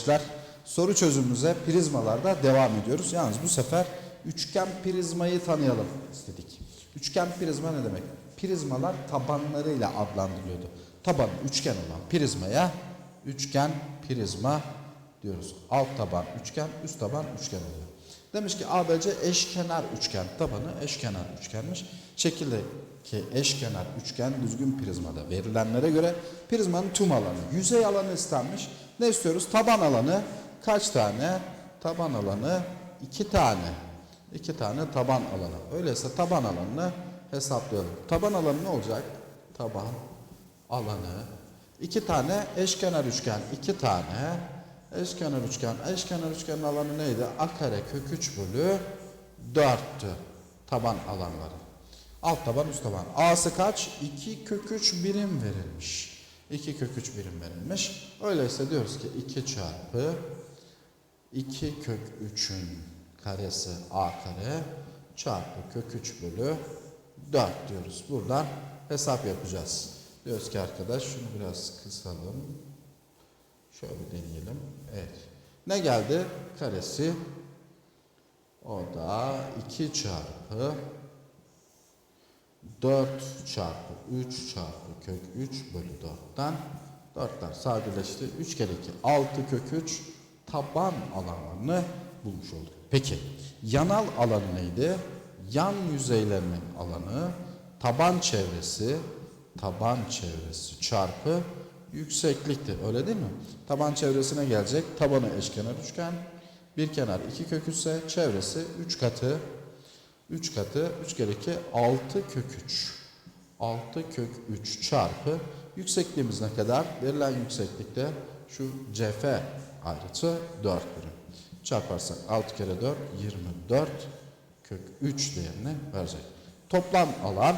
gençler. Soru çözümümüze prizmalarda devam ediyoruz. Yalnız bu sefer üçgen prizmayı tanıyalım istedik. Üçgen prizma ne demek? Prizmalar tabanlarıyla adlandırılıyordu. Tabanı üçgen olan prizmaya üçgen prizma diyoruz. Alt taban üçgen, üst taban üçgen oluyor. Demiş ki ABC eşkenar üçgen. Tabanı eşkenar üçgenmiş. Şekildeki eşkenar üçgen düzgün prizmada verilenlere göre prizmanın tüm alanı, yüzey alanı istenmiş. Ne istiyoruz? Taban alanı kaç tane? Taban alanı iki tane. İki tane taban alanı. Öyleyse taban alanını hesaplayalım. Taban alanı ne olacak? Taban alanı. iki tane eşkenar üçgen. iki tane eşkenar üçgen. Eşkenar üçgenin alanı neydi? A kare kök 3 bölü 4'tü. Taban alanları. Alt taban üst taban. A'sı kaç? 2 kök 3 birim verilmiş. 2 kök 3 birim verilmiş. Öyleyse diyoruz ki 2 çarpı 2 kök 3'ün karesi A kare çarpı kök 3 bölü 4 diyoruz. Buradan hesap yapacağız. Diyoruz ki arkadaş şunu biraz kısalım. Şöyle deneyelim. Evet. Ne geldi? Karesi o da 2 çarpı 4 çarpı 3 çarpı kök 3 bölü 4'ten 4'ler sadeleşti. 3 kere 2 6 kök 3 taban alanlarını bulmuş olduk. Peki yanal alanı neydi? Yan yüzeylerinin alanı taban çevresi taban çevresi çarpı yükseklikti. Öyle değil mi? Taban çevresine gelecek. Tabanı eşkenar üçgen. Bir kenar 2 kök 3 ise çevresi 3 katı 3 katı 3 kere 2 6 kök 3. 6 kök 3 çarpı yüksekliğimiz ne kadar? Verilen yükseklikte şu CF ayrıtı 4 birim. Çarparsak 6 kere 4 24 kök 3 değerini verecek. Toplam alan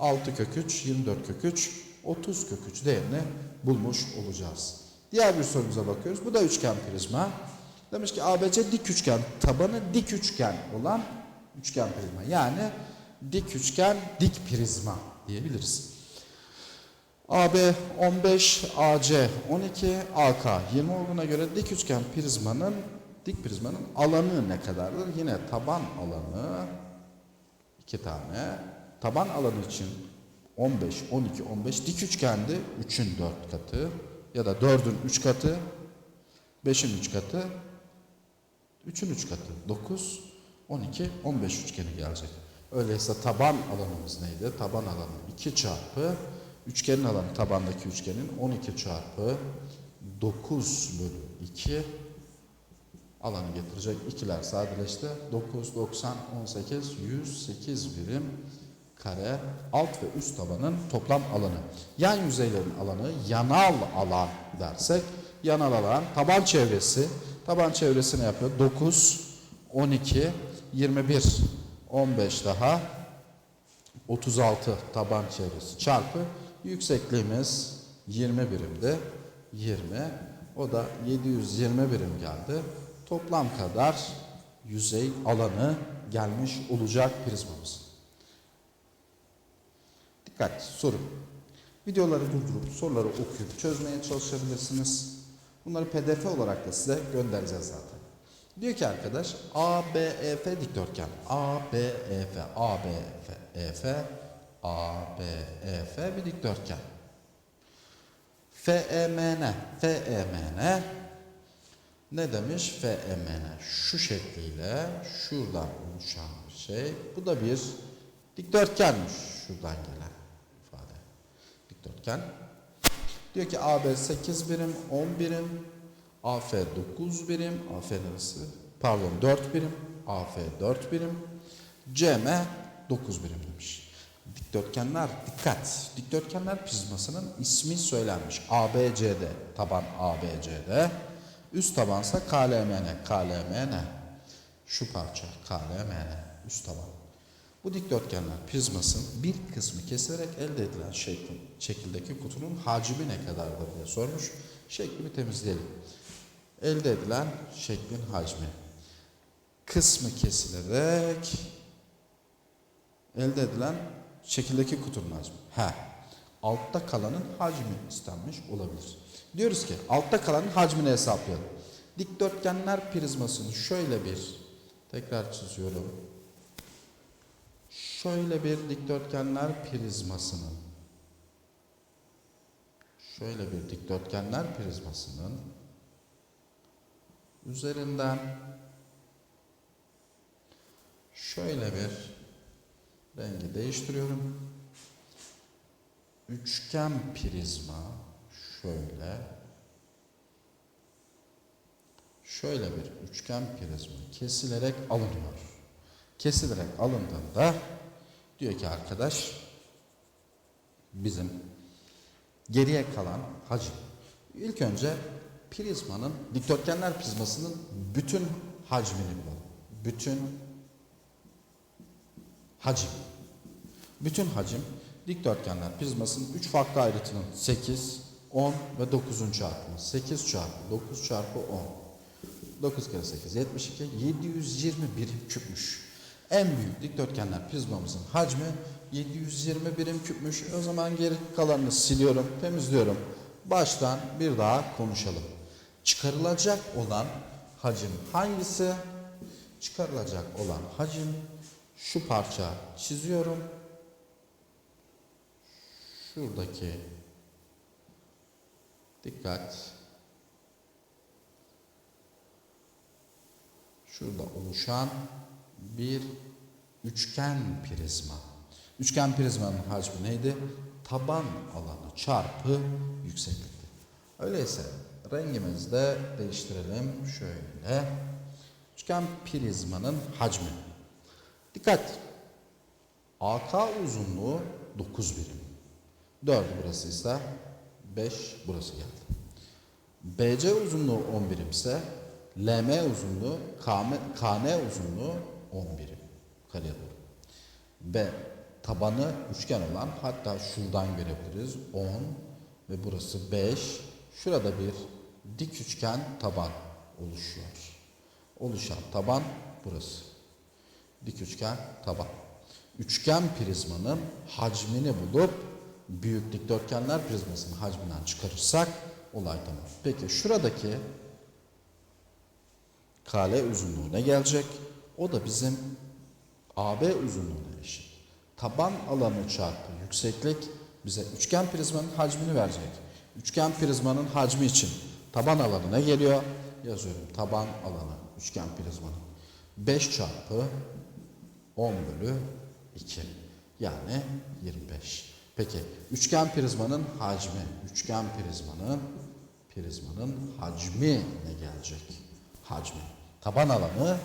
6 kök 3 24 kök 3 30 kök 3 değerini bulmuş olacağız. Diğer bir sorumuza bakıyoruz. Bu da üçgen prizma. Demiş ki ABC dik üçgen, tabanı dik üçgen olan üçgen prizma. Yani dik üçgen, dik prizma diyebiliriz. AB 15, AC 12, AK 20 olduğuna göre dik üçgen prizmanın dik prizmanın alanı ne kadardır? Yine taban alanı iki tane. Taban alanı için 15, 12, 15 dik üçgendi 3'ün 4 katı ya da 4'ün 3 katı 5'in 3 katı 3'ün 3 katı 9, 12, 15 üçgeni gelecek. Öyleyse taban alanımız neydi? Taban alanı 2 çarpı üçgenin alanı tabandaki üçgenin 12 çarpı 9 bölü 2 alanı getirecek. ikiler sadeleşti. 9, 90, 18, 108 birim kare alt ve üst tabanın toplam alanı. Yan yüzeylerin alanı yanal alan dersek yanal alan taban çevresi taban çevresi ne yapıyor? 9, 12, 21, 15 daha 36 taban çevresi çarpı yüksekliğimiz 20 birimdi. 20 o da 720 birim geldi. Toplam kadar yüzey alanı gelmiş olacak prizmamız. Dikkat soru. Videoları durdurup soruları okuyup çözmeye çalışabilirsiniz. Bunları pdf olarak da size göndereceğiz zaten. Diyor ki arkadaş ABEF dikdörtgen. ABEF, ABEF, EF, ABEF bir dikdörtgen. FEMN, FEMN ne demiş? FEMN şu şekliyle şuradan oluşan bir şey. Bu da bir dikdörtgenmiş şuradan gelen. Dikdörtgen. Diyor ki AB 8 birim, 10 birim, AF 9 birim, AF neresi? Pardon 4 birim, AF 4 birim, CM 9 birim demiş. Dikdörtgenler dikkat. Dikdörtgenler prizmasının ismi söylenmiş. ABCD taban ABCD. Üst tabansa KLMN. KLMN. Şu parça KLMN. Üst taban. Bu dikdörtgenler prizmasının bir kısmı kesilerek elde edilen şeklin, şekildeki kutunun hacmi ne kadardır diye sormuş. Şekli bir temizleyelim. Elde edilen şeklin hacmi. Kısmı kesilerek elde edilen şekildeki kutunun hacmi. He. Altta kalanın hacmi istenmiş olabilir. Diyoruz ki altta kalanın hacmini hesaplayalım. Dikdörtgenler prizmasını şöyle bir tekrar çiziyorum. Şöyle bir dikdörtgenler prizmasının şöyle bir dikdörtgenler prizmasının üzerinden şöyle bir rengi değiştiriyorum. Üçgen prizma şöyle şöyle bir üçgen prizma kesilerek alınıyor. Kesilerek alındığında diyor ki arkadaş bizim geriye kalan hacim. İlk önce prizmanın, dikdörtgenler prizmasının bütün hacmini bulalım. Bütün hacim. Bütün hacim dikdörtgenler prizmasının 3 farklı ayrıtının 8, 10 ve 9'un çarpımı. 8 çarpı 9 çarpı 10. 9 kere 8 72 720 birim küpmüş. En büyük dikdörtgenler prizmamızın hacmi 720 birim küpmüş. O zaman geri kalanını siliyorum, temizliyorum. Baştan bir daha konuşalım. Çıkarılacak olan hacim hangisi? Çıkarılacak olan hacim şu parça çiziyorum. Şuradaki dikkat şurada oluşan bir üçgen prizma. Üçgen prizmanın hacmi neydi? Taban alanı çarpı yükseklikti. Öyleyse rengimizi de değiştirelim. Şöyle. Üçgen prizmanın hacmi. Dikkat. AK uzunluğu 9 birim. 4 burası ise 5 burası geldi. BC uzunluğu 10 birim ise LM uzunluğu KM, KN uzunluğu 10 birim. Yukarıya doğru. B tabanı üçgen olan hatta şuradan görebiliriz 10 ve burası 5. Şurada bir dik üçgen taban oluşuyor. Oluşan taban burası. Dik üçgen taban. Üçgen prizmanın hacmini bulup büyük dikdörtgenler prizmasının hacminden çıkarırsak olay tamam. Peki şuradaki kale uzunluğu ne gelecek? O da bizim AB uzunluğuna eşit. Taban alanı çarpı yükseklik bize üçgen prizmanın hacmini verecek. Üçgen prizmanın hacmi için taban alanı ne geliyor? Yazıyorum. Taban alanı üçgen prizmanın 5 çarpı 10 bölü 2 yani 25. Peki üçgen prizmanın hacmi, üçgen prizmanın prizmanın hacmi ne gelecek? Hacmi. Taban alanı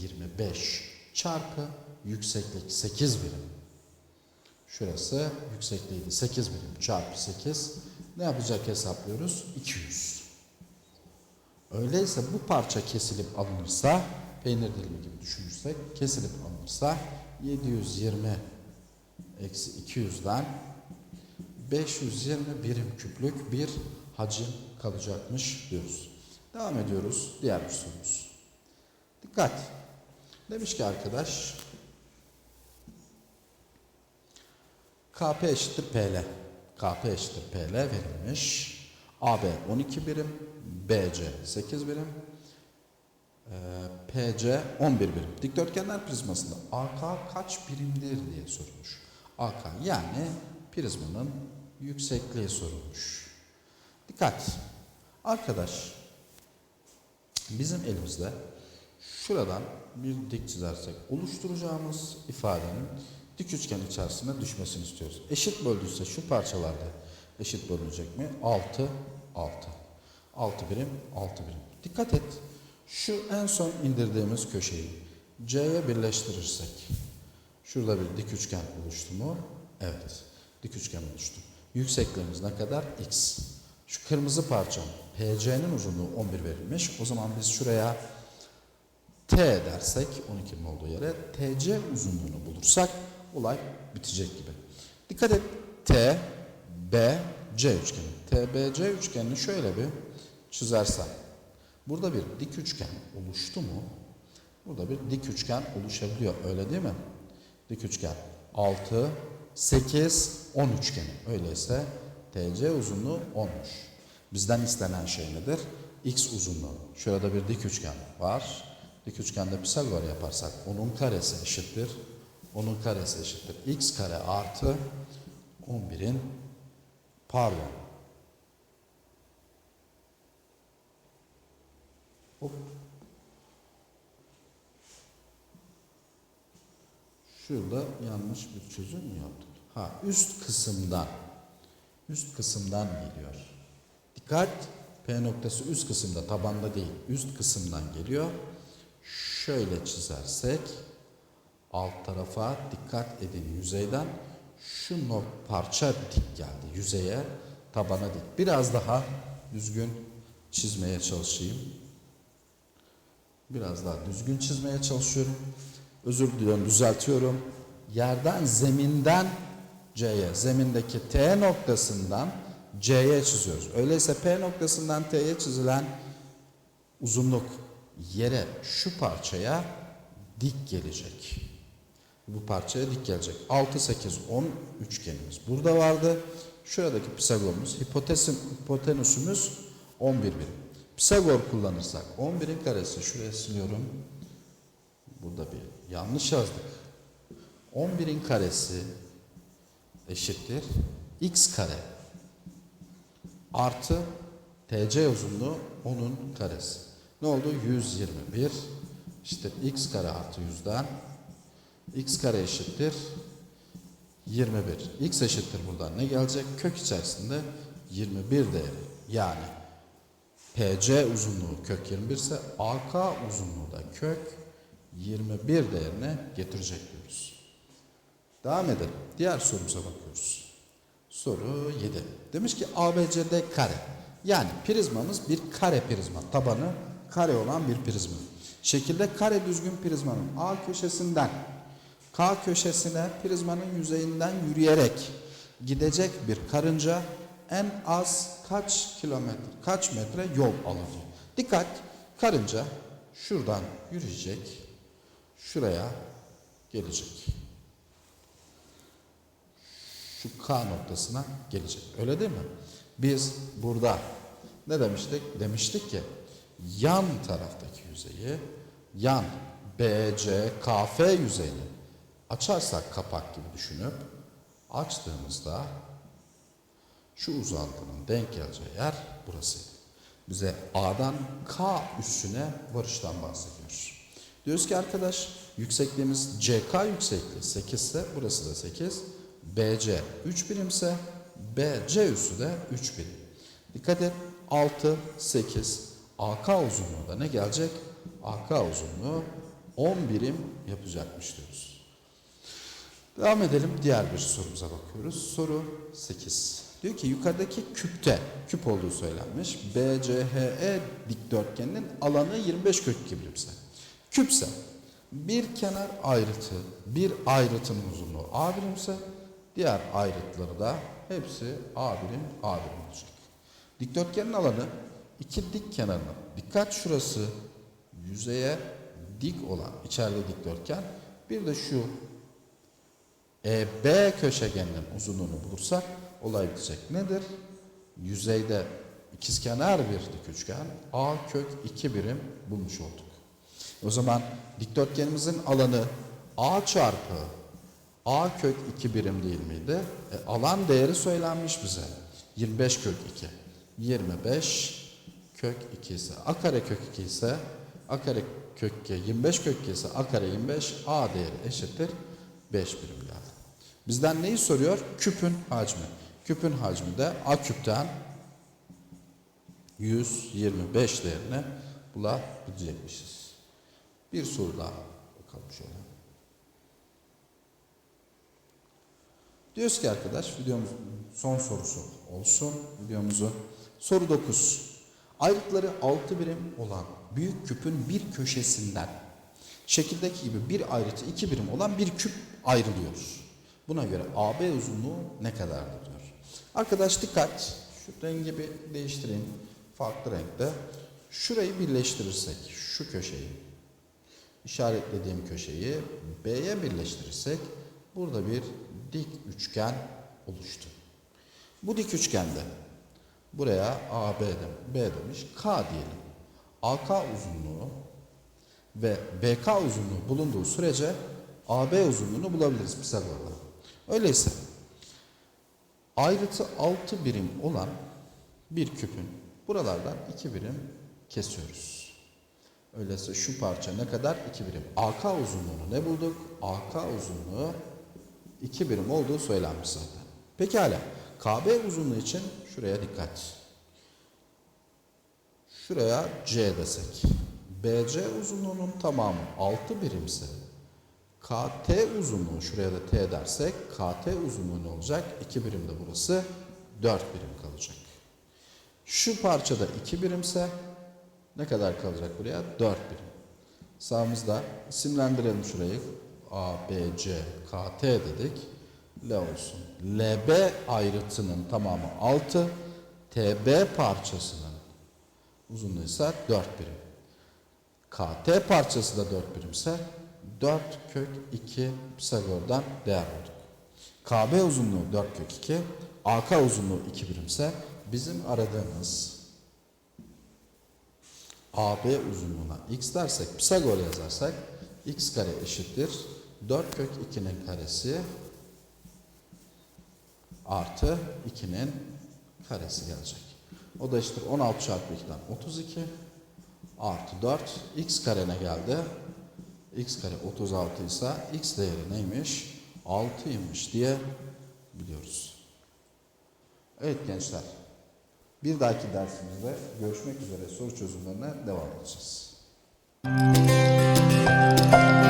25 çarpı yükseklik 8 birim. Şurası yüksekliğiydi 8 birim çarpı 8. Ne yapacak hesaplıyoruz? 200. Öyleyse bu parça kesilip alınırsa, peynir dilimi gibi düşünürsek, kesilip alınırsa 720 eksi 200'den 520 birim küplük bir hacim kalacakmış diyoruz. Devam ediyoruz diğer bir sorumuz. Dikkat. Demiş ki arkadaş KP eşittir PL. KP eşittir PL verilmiş. AB 12 birim, BC 8 birim, ee, PC 11 birim. Dikdörtgenler prizmasında AK kaç birimdir diye sorulmuş. AK yani prizmanın yüksekliği sorulmuş. Dikkat. Arkadaş bizim elimizde şuradan bir dik çizersek oluşturacağımız ifadenin dik üçgen içerisine düşmesini istiyoruz. Eşit böldüyse şu parçalarda eşit bölünecek mi? 6, 6. 6 birim, 6 birim. Dikkat et. Şu en son indirdiğimiz köşeyi C'ye birleştirirsek şurada bir dik üçgen oluştu mu? Evet. Dik üçgen oluştu. Yüksekliğimiz ne kadar? X. Şu kırmızı parça PC'nin uzunluğu 11 verilmiş. O zaman biz şuraya T dersek 12'nin olduğu yere TC uzunluğunu bulursak olay bitecek gibi. Dikkat et. T, B, C üçgeni. TBC üçgenini şöyle bir çizersem. Burada bir dik üçgen oluştu mu? Burada bir dik üçgen oluşabiliyor. Öyle değil mi? Dik üçgen 6, 8, 10 üçgeni. Öyleyse TC uzunluğu 10'muş. Bizden istenen şey nedir? x uzunluğu. Şurada bir dik üçgen var. Dik üçgende Pisagor yaparsak onun karesi eşittir. Onun karesi eşittir. x kare artı 11'in pardon. Hop. Şurada yanlış bir çözüm mü yaptık? Ha üst kısımdan. Üst kısımdan geliyor. Dikkat P noktası üst kısımda tabanda değil üst kısımdan geliyor. Şöyle çizersek alt tarafa dikkat edin yüzeyden şu nok parça dik geldi yüzeye tabana dik. Biraz daha düzgün çizmeye çalışayım. Biraz daha düzgün çizmeye çalışıyorum. Özür diliyorum, düzeltiyorum. Yerden, zeminden C'ye, zemindeki T noktasından C'ye çiziyoruz. Öyleyse P noktasından T'ye çizilen uzunluk yere şu parçaya dik gelecek. Bu parçaya dik gelecek. 6, 8, 10 üçgenimiz burada vardı. Şuradaki Pisagor'umuz, hipotesim, hipotenüsümüz 11 birim. Pisagor kullanırsak 11'in karesi şuraya siliyorum. Burada bir yanlış yazdık. 11'in karesi eşittir x kare artı TC uzunluğu onun karesi. Ne oldu? 121 işte x kare artı 100'den x kare eşittir 21. x eşittir buradan ne gelecek? Kök içerisinde 21 değeri. Yani PC uzunluğu kök 21 ise AK uzunluğu da kök 21 değerine getirecek diyoruz. Devam edelim. Diğer sorumuza bakıyoruz. Soru 7. Demiş ki ABCD kare. Yani prizmamız bir kare prizma. Tabanı kare olan bir prizma. Şekilde kare düzgün prizmanın A köşesinden K köşesine prizmanın yüzeyinden yürüyerek gidecek bir karınca en az kaç kilometre, kaç metre yol alır? Dikkat, karınca şuradan yürüyecek, şuraya gelecek. Şu K noktasına gelecek. Öyle değil mi? Biz burada ne demiştik? Demiştik ki yan taraftaki yüzeyi, yan BC, KF yüzeyini açarsak kapak gibi düşünüp açtığımızda şu uzantının denk geleceği yer burası. Bize A'dan K üssüne varıştan bahsediyor. Diyoruz ki arkadaş yüksekliğimiz CK yüksekliği 8 ise burası da 8. BC 3 birimse BC üssü de 3 birim. Dikkat et 6, 8 AK uzunluğu da ne gelecek? AK uzunluğu 10 birim yapacakmış diyoruz. Devam edelim. Diğer bir sorumuza bakıyoruz. Soru 8. Diyor ki yukarıdaki küpte, küp olduğu söylenmiş. BCHE dikdörtgeninin alanı 25 kök 2 birimse. Küpse bir kenar ayrıtı, bir ayrıtın uzunluğu A birimse diğer ayrıtları da hepsi A birim, A birim olacak. Dikdörtgenin alanı iki dik kenarına. Dikkat şurası yüzeye dik olan içeride dikdörtgen. Bir de şu EB köşegeninin uzunluğunu bulursak olay bitecek. Nedir? Yüzeyde ikizkenar bir dik üçgen A kök 2 birim bulmuş olduk. O zaman dikdörtgenimizin alanı A çarpı A kök 2 birim değil miydi? E, alan değeri söylenmiş bize. 25 kök 2. 25 kök 2 ise A kare kök 2 ise A kare kök 2 25 kök 2 ise A kare 25 A değeri eşittir 5 birim geldi. Bizden neyi soruyor? Küpün hacmi. Küpün hacmi de A küpten 125 değerini bulabilecekmişiz. Bir soru daha bakalım şöyle. Diyoruz ki arkadaş videomuzun son sorusu olsun videomuzun. Soru 9. Ayrıtları 6 birim olan büyük küpün bir köşesinden şekildeki gibi bir ayrıtı 2 birim olan bir küp ayrılıyor. Buna göre AB uzunluğu ne kadardır diyor. Arkadaş dikkat. Şu rengi bir değiştireyim. Farklı renkte. Şurayı birleştirirsek şu köşeyi işaretlediğim köşeyi B'ye birleştirirsek burada bir dik üçgen oluştu. Bu dik üçgende Buraya AB dem B demiş. K diyelim. AK uzunluğu ve BK uzunluğu bulunduğu sürece AB uzunluğunu bulabiliriz Pisagor'da. Öyleyse ayrıtı 6 birim olan bir küpün buralardan 2 birim kesiyoruz. Öyleyse şu parça ne kadar? 2 birim. AK uzunluğunu ne bulduk? AK uzunluğu 2 birim olduğu söylenmiş zaten. Pekala. KB uzunluğu için şuraya dikkat. Şuraya C desek. BC uzunluğunun tamamı 6 birimse KT uzunluğu şuraya da T dersek KT uzunluğu ne olacak? 2 birim de burası 4 birim kalacak. Şu parçada 2 birimse ne kadar kalacak buraya? 4 birim. Sağımızda isimlendirelim şurayı. A, B, C, K, T dedik. L olsun. LB ayrıtının tamamı 6. TB parçasının uzunluğu ise 4 birim. KT parçası da 4 birimse 4 kök 2 Pisagor'dan değer bulduk. KB uzunluğu 4 kök 2, AK uzunluğu 2 birimse bizim aradığımız AB uzunluğuna x dersek Pisagor yazarsak x kare eşittir 4 kök 2'nin karesi artı 2'nin karesi gelecek. O da işte 16 çarpı 2'den 32 artı 4 x karene geldi. x kare 36 ise x değeri neymiş? 6'ymış diye biliyoruz. Evet gençler. Bir dahaki dersimizde görüşmek üzere soru çözümlerine devam edeceğiz. Müzik